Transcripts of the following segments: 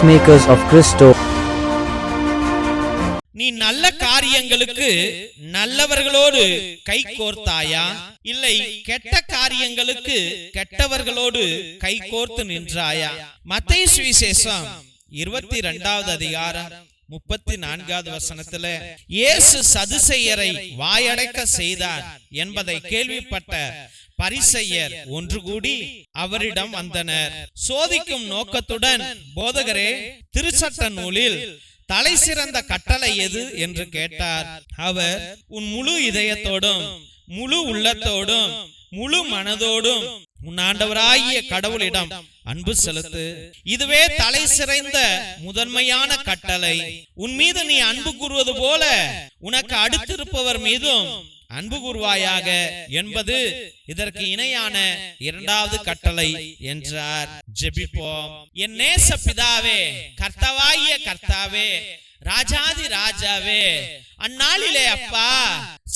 Peacemakers of Christo. நீ நல்ல காரியங்களுக்கு நல்லவர்களோடு கை கோர்த்தாயா இல்லை கெட்ட காரியங்களுக்கு கெட்டவர்களோடு கை கோர்த்து நின்றாயா மத்திய சுவிசேஷம் இருபத்தி ரெண்டாவது அதிகாரம் முப்பத்தி நான்காவது வசனத்துல இயேசு சதுசெயரை வாயடைக்க செய்தார் என்பதை கேள்விப்பட்ட பரிசெயர் ஒன்று கூடி அவரிடம் வந்தனர். சோதிக்கும் நோக்கத்துடன் போதகரே திருச்சட்ட நூலில் தலை சிறந்த கட்டளை எது என்று கேட்டார். அவர் உன் முழு இதயத்தோடும் முழு உள்ளத்தோடும் முழு மனதோடும் உன் ஆண்டவராகிய கடவுளிடம் அன்பு செலுத்து. இதுவே தலை சிறைந்த முதன்மையான கட்டளை. உன் மீது நீ அன்பு கூறுவது போல உனக்கு அடுத்திருப்பவர் மீதும் அன்பு கூறுவாயாக என்பது இதற்கு இணையான இரண்டாவது கட்டளை என்றார். ஜெபிப்போம். என் நேச பிதாவே கர்த்தவாகிய கர்த்தாவே ராஜாதி ராஜாவே அந்நாளிலே அப்பா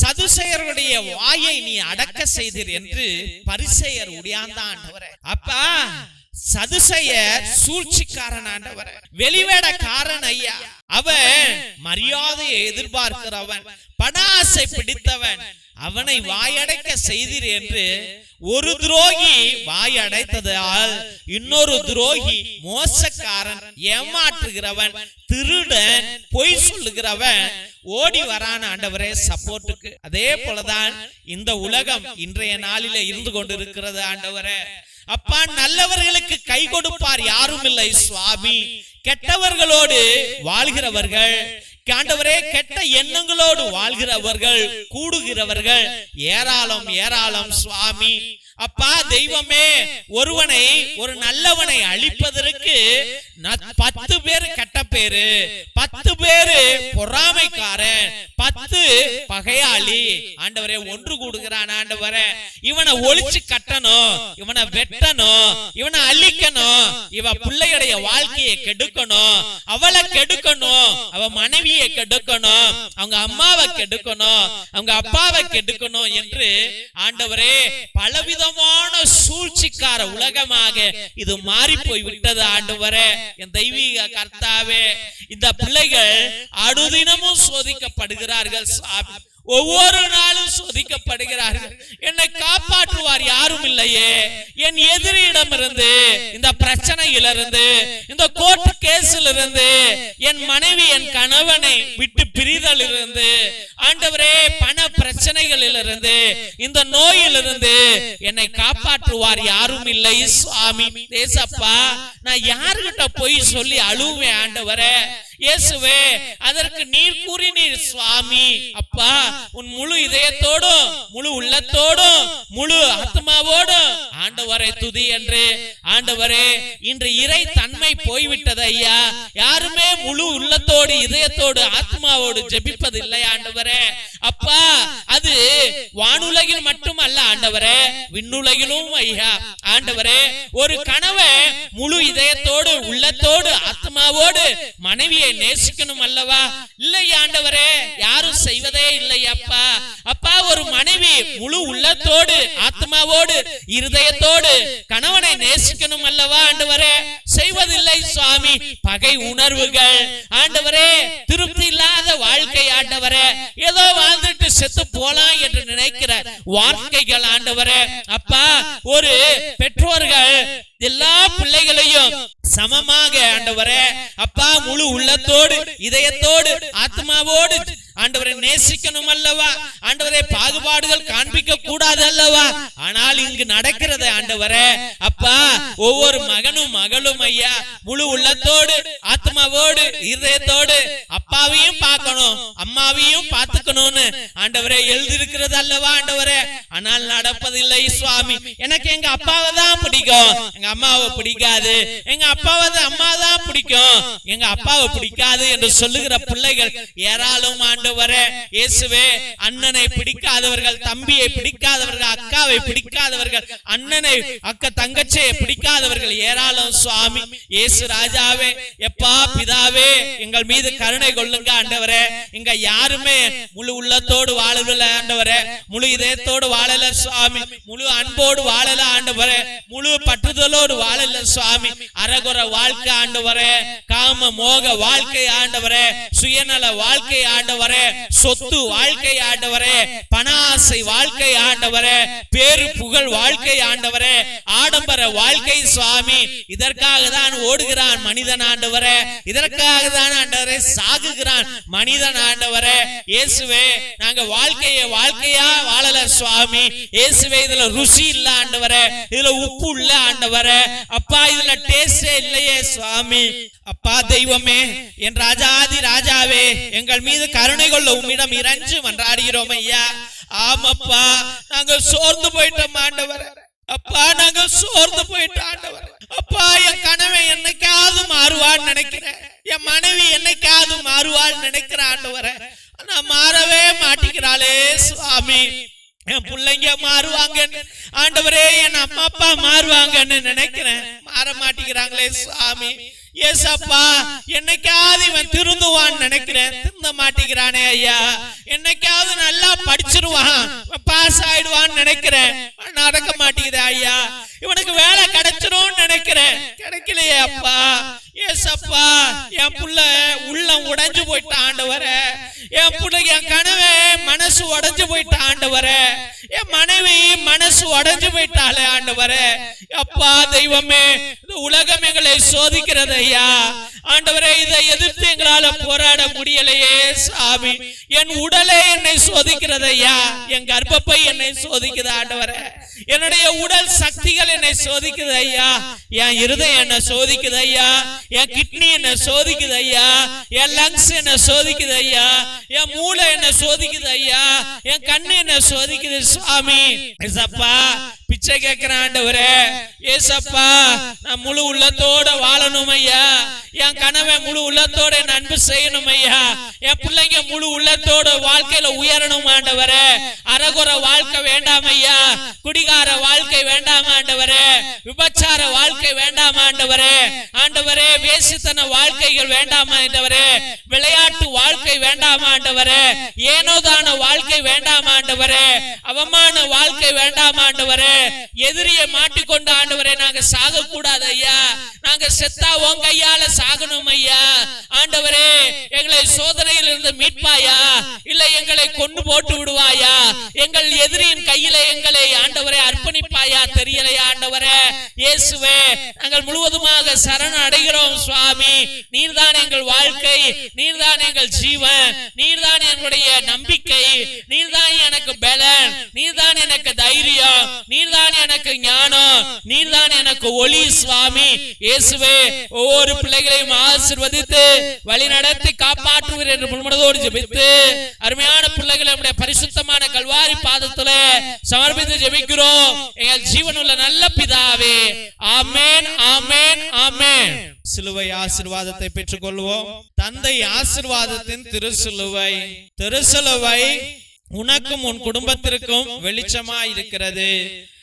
சதுசெயருடைய வாயை நீ அடக்க செய்தீர் என்று பரிசெயர் உடையாந்தான் அப்பா சதுசெயர் சூழ்ச்சிக்காரன் ஆண்டவர் வெளிவேடக்காரன் ஐயா. அவன் மரியாதையை எதிர்பார்க்கிறவன். படாசை பிடித்தவன். அவனை வாயடைக்க செய்தீர் என்று ஒரு துரோகி வாயடைத்ததால் இன்னொரு துரோகி மோசக்காரன் ஏமாற்றுகிறவன். திருடன் பொய் சொல்லுகிறவன். ஓடி வரான் ஆண்டவரே சப்போர்ட்டுக்கு அதே போலதான் இந்த உலகம் இன்றைய நாளிலே இருந்து கொண்டிருக்கிறது ஆண்டவரே. அப்பா நல்லவர்களுக்கு கை கொடுப்பார் யாரும் இல்லை. சுவாமி கெட்டவர்களோடு வாழ்கிறவர்கள் காண்டவரே கெட்ட எண்ணங்களோடு வாழ்கிறவர்கள் கூடுகிறவர்கள் ஏராளம் ஏராளம். சுவாமி அப்பா தெய்வமே ஒருவனை ஒரு நல்லவனை அழிப்பதற்கு பத்து பேரு கெட்ட பேரு பத்து பேரு பொறாமைக்காரன் பத்து பகையாளி. ஆண்டவரே ஒன்று கூடுகிறான் ஆண்டவரே. இவனை ஒளிச்சு கட்டணும். இவனை வெட்டணும். இவனை அழிக்கணும். இவ பிள்ளையுடைய வாழ்க்கையை கெடுக்கணும். அவளை கெடுக்கணும். அவ மனைவியை கெடுக்கணும். அவங்க அம்மாவை கெடுக்கணும். அவங்க அப்பாவை கெடுக்கணும் என்று ஆண்டவரே பலவிதமான சூழ்ச்சிக்கார உலகமாக இது மாறி போய் விட்டது ஆண்டவரே. என் தெய்வீக கர்த்தாவே இந்த பிள்ளைகள் அனுதினமும் இருக்கிறார்கள் சாமி ஒவ்வொரு நாளும் சோதிக்கப்படுகிறார்கள். என்னை காப்பாற்றுவார் யாரும் இல்லையே. என் எதிரியிடமிருந்து இந்த பிரச்சனையிலிருந்து இந்த கோர்ட் கேஸில் இருந்து என் மனைவி என் கணவனை விட்டு பிரிதல் இருந்து ஆண்டவரே பண பிரச்சனைகளில் இருந்து இந்த நோயிலிருந்து என்னை காப்பாற்றுவார் யாரும் இல்லை சுவாமி. தேசப்பா நான் யாருகிட்ட போய் சொல்லி அழுவேன் ஆண்டவரே? இயேசுவே அதற்கு நீர் கூறினீர் சுவாமி. அப்பா உன் முழு இதயத்தோடும் முழு உள்ளத்தோடும் முழு ஆத்மாவோடும் ஆண்டவரை துதி என்று ஆண்டவரே இன்று இறை தன்மை போய்விட்டது ஐயா. யாருமே முழு உள்ளத்தோடு இதயத்தோடு ஆத்மாவோடு ஜெபிப்பதில்லை ஆண்டவரே. அப்பா அது வானுலகில் மட்டுமல்ல ஆண்டவரே. விண்ணுலகிலும் ஐயா. ஆண்டவரே ஒரு கனவை முழு இதயத்தோடு உள்ளத்தோடு ஆத்மாவோடு மனைவியை நேசிக்கணும் அல்லவா? இல்லை ஆண்டவரே. யாரும் செய்வதே இல்லை அப்பா. அப்பா ஒரு மனைவி முழு உள்ளத்தோடு ஆத்மாவோடு இருதயத்தோடு கணவனை நேசிக்கணும் அல்லவா ஆண்டவரே? செய்வதில்லை சுவாமி. பகை உணர்வுகள். ஆண்டவரே திருப்தி இல்லாத வாழ்க்கை ஆண்டவரே. ஏதோ வாழ்ந்துட்டு செத்து போலாம் என்று நினைக்கிற வாழ்க்கைகள் ஆண்டவரே. அப்பா ஒரு பெற்றோர்கள் எல்லா பிள்ளைகளையும் சமமாக ஆண்டவரே. அப்பா முழு உள்ளத்தோடு இதயத்தோடு ஆத்மாவோடு ஆண்டவரை நேசிக்கணும் அல்லவா ஆண்டவரை பாகுபாடுகள் காண்பிக்க கூடாது அல்லவா ஆனால் இங்கு நடக்கிறது ஆண்டவரே அப்பா ஒவ்வொரு மகனும் மகளும் ஐயா முழு உள்ளத்தோடு ஆத்மாவோடு இதயத்தோடு அப்பாவையும் பார்க்கணும் அம்மாவையும் பார்த்துக்கணும்னு ஆண்டவரே எழுதியிருக்கிறது அல்லவா ஆண்டவரே? ஆனால் நடப்பதில்லை சுவாமி. எனக்கு எங்க அப்பாவை தான் பிடிக்கும். எங்க அம்மாவை பிடிக்காது. எங்க அப்பாவை அம்மா தான் பிடிக்கும். எங்க அப்பாவை பிடிக்காது என்று சொல்லுகிற பிள்ளைகள் ஏராளம் ஆண்டவரே இயேசுவே அண்ணனை பிடிக்காதவர்கள் தம்பியை பிடிக்காதவர்கள் அக்காவை பிடிக்காதவர்கள் அண்ணனை அக்க தங்கச்சியை பிடிக்காதவர்கள் ஏராளம் சுவாமி. இயேசு ராஜாவே எப்பா பிதாவே எங்கள் மீது கருணை கொள்ளுங்க ஆண்டவரே. இங்க யாருமே முழு உள்ளத்தோடு வாழவில்லை ஆண்டவரே. முழு இதயத்தோடு வாழல சுவாமி. முழு அன்போடு வாழல ஆண்டவரே. முழு பற்றுதலோடு வாழல சுவாமி. அரகுற வாழ்க்கை ஆண்டவரே. காம மோக வாழ்க்கை ஆண்டவரே. சுயநல வாழ்க்கை ஆண்டவரே. சொத்து வாழ்க்கை ஆண்டவரே. பணாசை வாழ்க்கை ஆண்டவரே. பேரு புகழ் வாழ்க்கை ஆண்டவரே. ஆடம்பர வாழ்க்கை சுவாமி. இதற்காக தான் ஓடுகிறான் மனிதன் ஆண்டவரே. இதற்காக தான் ஆண்டவரே சாகுகிறான் மனிதன் ஆண்டவரே. இயேசுவே நாங்க வாழ்க்கையை வாழ்க்கையா வாழல சுவாமி. இயேசுவே இதுல ருசி இல்ல ஆண்டவர இதுல உப்பு இல்ல ஆண்டவர. அப்பா இதுல டேஸ்டே இல்லையே சுவாமி. அப்பா தெய்வமே என் ராஜாதி ராஜாவே எங்கள் மீது கருணை கொள்ள உம்மிடம் இறஞ்சு மன்றாடுகிறோம் ஐயா. ஆமாப்பா நாங்க சோர்ந்து போயிட்டோம் ஆண்டவர். அப்பா நாங்க சோர்ந்து போயிட்டோம் ஆண்டவர். அப்பா என் கனவை என்னைக்காவது மாறுவான்னு நினைக்கிறேன். என் மனைவி என்னைக்காவது மாறுவாள் நினைக்கிற ஆண்டவர. ஆனா மாறவே மாட்டிக்கிறாளே சுவாமி. என் பிள்ளைங்க மாறுவாங்க ஆண்டவரே என் அம்மா அப்பா மாறுவாங்கன்னு நினைக்கிறேன். மாற மாட்டேங்கிறாங்களே சுவாமி. ஏசப்பா என்னைக்காவது இவன் திருந்துவான்னு நினைக்கிறேன். திருந்த மாட்டேங்கிறானே ஐயா. என்னைக்காவது நல்லா படிச்சிருவான். பாஸ் ஆயிடுவான்னு நினைக்கிறேன். நடக்க மாட்டேங்குது ஐயா. இவனுக்கு வேலை கிடைச்சிரும் நினைக்கிறேன். கிடைக்கலையே அப்பா. ஏசப்பா என் புள்ள உள்ளம் உடைஞ்சு போயிட்ட ஆண்டவர. என் புள்ள என் கனவே மனசு உடைஞ்சு போயிட்ட ஆண்டவர. என் மனைவி மனசு உடைஞ்சு போயிட்டாளே ஆண்டவர. அப்பா தெய்வமே உலகம் எங்களை சோதிக்கிறது ஐயா. ஆண்டவரே இதை எதிர்த்து எங்களால போராட முடியலையே சாமி. என் உடலே என்னை சோதிக்கிறது ஐயா. என் கர்ப்பப்பை என்னை சோதிக்குது ஆண்டவரே. என்னுடைய உடல் சக்திகள் என்னை சோதிக்குது ஐயா. என் இருதயம் என்ன சோதிக்குது ஐயா. என் கிட்னி என்ன சோதிக்குது ஐயா. என் லங்ஸ் என்ன சோதிக்குது ஐயா. என் மூளை என்ன சோதிக்குது ஐயா. என் கண்ணு என்ன சோதிக்குது சுவாமி பிச்சை கேட்கிற ஆண்டவரே. ஏசப்பா நான் முழு உள்ளத்தோட வாழணும் ஐயா என் கனவை முழு உள்ளத்தோட என் அன்பு செய்யணும் ஐயா என் பிள்ளைங்க முழு உள்ளத்தோட வாழ்க்கையில உயரணும் ஆண்டவரே. அரகுற வாழ்க்கை வேண்டாம் ஐயா குடிகார வாழ்க்கை வேண்டாம் ஆண்டவரே. விபச்சார வாழ்க்கை வேண்டாம் ஆண்டவரே. ஆண்டவரே வேசித்தன வாழ்க்கைகள் வேண்டாம் ஆண்டவரே. விளையாட்டு வாழ்க்கை வேண்டாம் ஆண்டவரே. ஏனோதான வாழ்க்கை வேண்டாம் அவமான வாழ்க்கை வேண்டாம் ஆண்டவரே. எதிரியை மாட்டிக்கொண்ட ஆண்டவரே நாங்க சாக கூடாது ஐயா. நாங்க செத்தா உன் கையால சாகணும் ஐயா. ஆண்டவரே எங்களை சோதனையில் இருந்து மீட்பாயா இல்ல எங்களை கொண்டு போட்டு விடுவாயா எங்கள் எதிரியின் கையில எங்களை ஆண்டவரே அர்ப்பணிப்பாயா தெரியலையா ஆண்டவரே? இயேசுவே நாங்கள் முழுவதுமாக சரண அடைகிறோம் சுவாமி. நீர்தான் எங்கள் வாழ்க்கை நீர்தான் எங்கள் ஜீவன் நீர்தான் என்னுடைய நம்பிக்கை நீர்தான் எனக்கு பலன் நீர்தான் எனக்கு தைரியம் நீ ஞானம் நீர்தான் எனக்கு ஒளி சுவாமி. இயேசுவே ஒவ்வொரு பிள்ளைகளையும் ஆசிர்வதித்து வழி நடத்தி காப்பாற்றுவீர் என்று முழுமனதோடு ஜெபித்து அருமையான பிள்ளைகளை நம்முடைய பரிசுத்தமான கல்வாரி பாதத்துல சமர்ப்பித்து ஜெபிக்கிறோம். எங்கள் ஜீவனுள்ள நல்ல பிதாவே. ஆமேன் ஆமேன் ஆமேன். சிலுவை ஆசிர்வாதத்தை பெற்றுக் கொள்வோம் தந்தை ஆசிர்வாதத்தின் திருசிலுவை. திருசிலுவை உனக்கும் உன் குடும்பத்திற்கும் வெளிச்சமாய் இருக்கிறது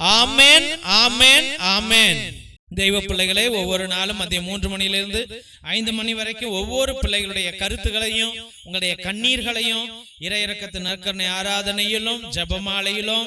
ஆமென் ஆமென் ஆமென் தெய்வ பிள்ளைகளே ஒவ்வொரு நாளும் மதியம் மூன்று மணியிலிருந்து ஐந்து மணி வரைக்கும் ஒவ்வொரு பிள்ளைகளுடைய கருத்துகளையும் உங்களுடைய கண்ணீர்களையும் இறையிறக்கத்து நற்கரணை ஆராதனையிலும் ஜெபமாலையிலும்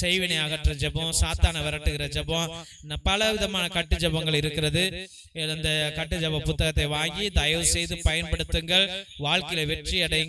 செய்வினை அகற்ற ஜபம் சாத்தான விரட்டுகிற ஜபம் பல விதமான கட்டு ஜபங்கள் இருக்கிறது அந்த கட்டு ஜப புத்தகத்தை வாங்கி தயவு செய்து பயன்படுத்துங்கள். வாழ்க்கையில வெற்றி அடையுங்கள்.